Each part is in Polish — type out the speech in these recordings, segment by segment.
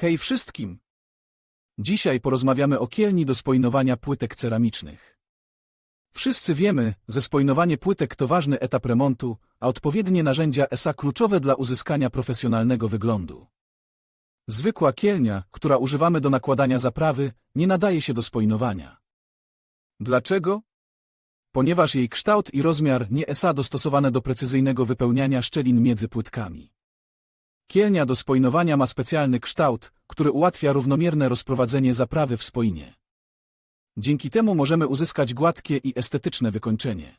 Hej wszystkim! Dzisiaj porozmawiamy o kielni do spojnowania płytek ceramicznych. Wszyscy wiemy, że spojnowanie płytek to ważny etap remontu, a odpowiednie narzędzia ESA kluczowe dla uzyskania profesjonalnego wyglądu. Zwykła kielnia, która używamy do nakładania zaprawy, nie nadaje się do spojnowania. Dlaczego? Ponieważ jej kształt i rozmiar nie ESA dostosowane do precyzyjnego wypełniania szczelin między płytkami. Kielnia do spojnowania ma specjalny kształt, który ułatwia równomierne rozprowadzenie zaprawy w spoinie. Dzięki temu możemy uzyskać gładkie i estetyczne wykończenie.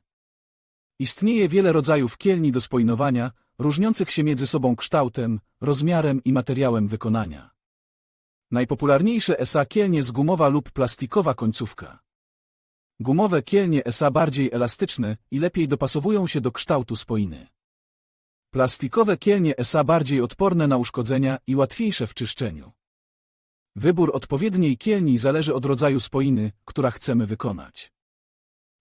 Istnieje wiele rodzajów kielni do spojnowania, różniących się między sobą kształtem, rozmiarem i materiałem wykonania. Najpopularniejsze ESA kielnie z gumowa lub plastikowa końcówka. Gumowe kielnie ESA bardziej elastyczne i lepiej dopasowują się do kształtu spoiny. Plastikowe kielnie ESA bardziej odporne na uszkodzenia i łatwiejsze w czyszczeniu. Wybór odpowiedniej kielni zależy od rodzaju spoiny, która chcemy wykonać.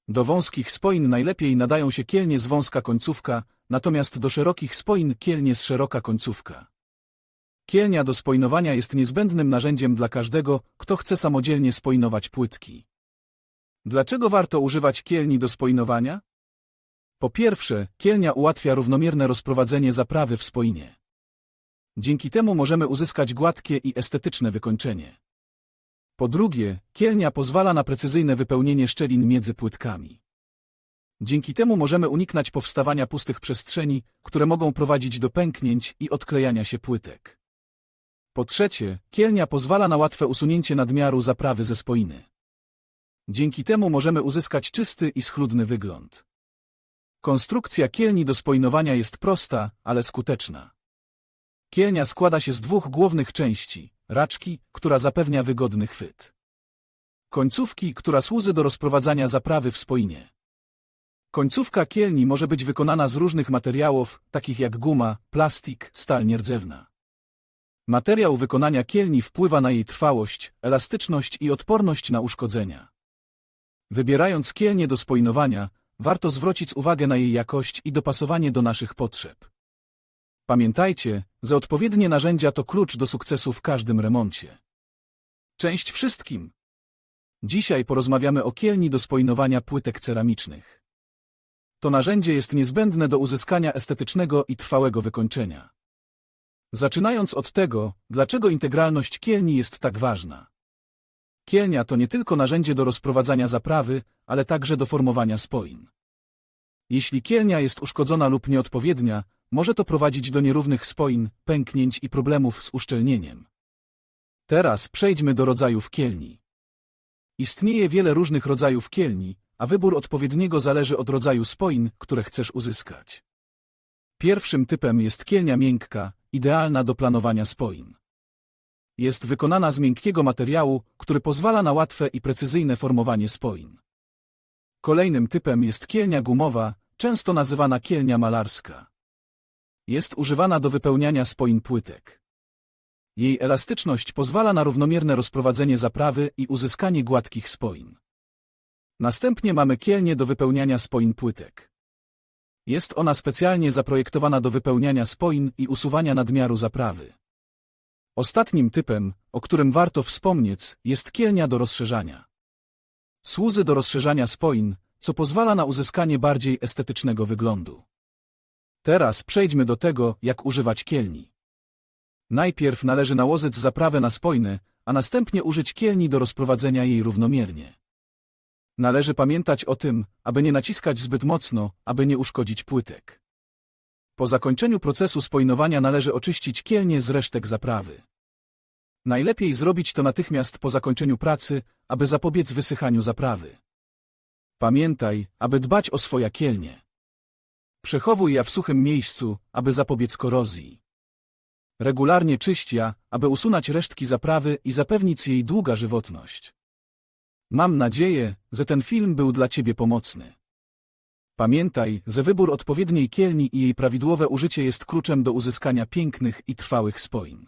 Do wąskich spoin najlepiej nadają się kielnie z wąska końcówka, natomiast do szerokich spoin kielnie z szeroka końcówka. Kielnia do spojnowania jest niezbędnym narzędziem dla każdego, kto chce samodzielnie spojnować płytki. Dlaczego warto używać kielni do spojnowania? Po pierwsze, kielnia ułatwia równomierne rozprowadzenie zaprawy w spoinie. Dzięki temu możemy uzyskać gładkie i estetyczne wykończenie. Po drugie, kielnia pozwala na precyzyjne wypełnienie szczelin między płytkami. Dzięki temu możemy uniknąć powstawania pustych przestrzeni, które mogą prowadzić do pęknięć i odklejania się płytek. Po trzecie, kielnia pozwala na łatwe usunięcie nadmiaru zaprawy ze spoiny. Dzięki temu możemy uzyskać czysty i schludny wygląd. Konstrukcja kielni do spojnowania jest prosta, ale skuteczna. Kielnia składa się z dwóch głównych części, raczki, która zapewnia wygodny chwyt. Końcówki, która służy do rozprowadzania zaprawy w spoinie. Końcówka kielni może być wykonana z różnych materiałów, takich jak guma, plastik, stal nierdzewna. Materiał wykonania kielni wpływa na jej trwałość, elastyczność i odporność na uszkodzenia. Wybierając kielnię do spojnowania, warto zwrócić uwagę na jej jakość i dopasowanie do naszych potrzeb. Pamiętajcie, że odpowiednie narzędzia to klucz do sukcesu w każdym remoncie. Cześć wszystkim! Dzisiaj porozmawiamy o kielni do spojnowania płytek ceramicznych. To narzędzie jest niezbędne do uzyskania estetycznego i trwałego wykończenia. Zaczynając od tego, dlaczego integralność kielni jest tak ważna. Kielnia to nie tylko narzędzie do rozprowadzania zaprawy, ale także do formowania spoin. Jeśli kielnia jest uszkodzona lub nieodpowiednia, może to prowadzić do nierównych spoin, pęknięć i problemów z uszczelnieniem. Teraz przejdźmy do rodzajów kielni. Istnieje wiele różnych rodzajów kielni, a wybór odpowiedniego zależy od rodzaju spoin, które chcesz uzyskać. Pierwszym typem jest kielnia miękka, idealna do planowania spoin. Jest wykonana z miękkiego materiału, który pozwala na łatwe i precyzyjne formowanie spoin. Kolejnym typem jest kielnia gumowa, często nazywana kielnia malarska. Jest używana do wypełniania spoin płytek. Jej elastyczność pozwala na równomierne rozprowadzenie zaprawy i uzyskanie gładkich spoin. Następnie mamy kielnię do wypełniania spoin płytek. Jest ona specjalnie zaprojektowana do wypełniania spoin i usuwania nadmiaru zaprawy. Ostatnim typem, o którym warto wspomnieć, jest kielnia do rozszerzania. Służy do rozszerzania spoin, co pozwala na uzyskanie bardziej estetycznego wyglądu. Teraz przejdźmy do tego, jak używać kielni. Najpierw należy nałożyć zaprawę na spoiny, a następnie użyć kielni do rozprowadzenia jej równomiernie. Należy pamiętać o tym, aby nie naciskać zbyt mocno, aby nie uszkodzić płytek. Po zakończeniu procesu spojnowania należy oczyścić kielnię z resztek zaprawy. Najlepiej zrobić to natychmiast po zakończeniu pracy, aby zapobiec wysychaniu zaprawy. Pamiętaj, aby dbać o swoja kielnie. Przechowuj je w suchym miejscu, aby zapobiec korozji. Regularnie czyść je, aby usunąć resztki zaprawy i zapewnić jej długa żywotność. Mam nadzieję, że ten film był dla Ciebie pomocny. Pamiętaj, że wybór odpowiedniej kielni i jej prawidłowe użycie jest kluczem do uzyskania pięknych i trwałych spoin.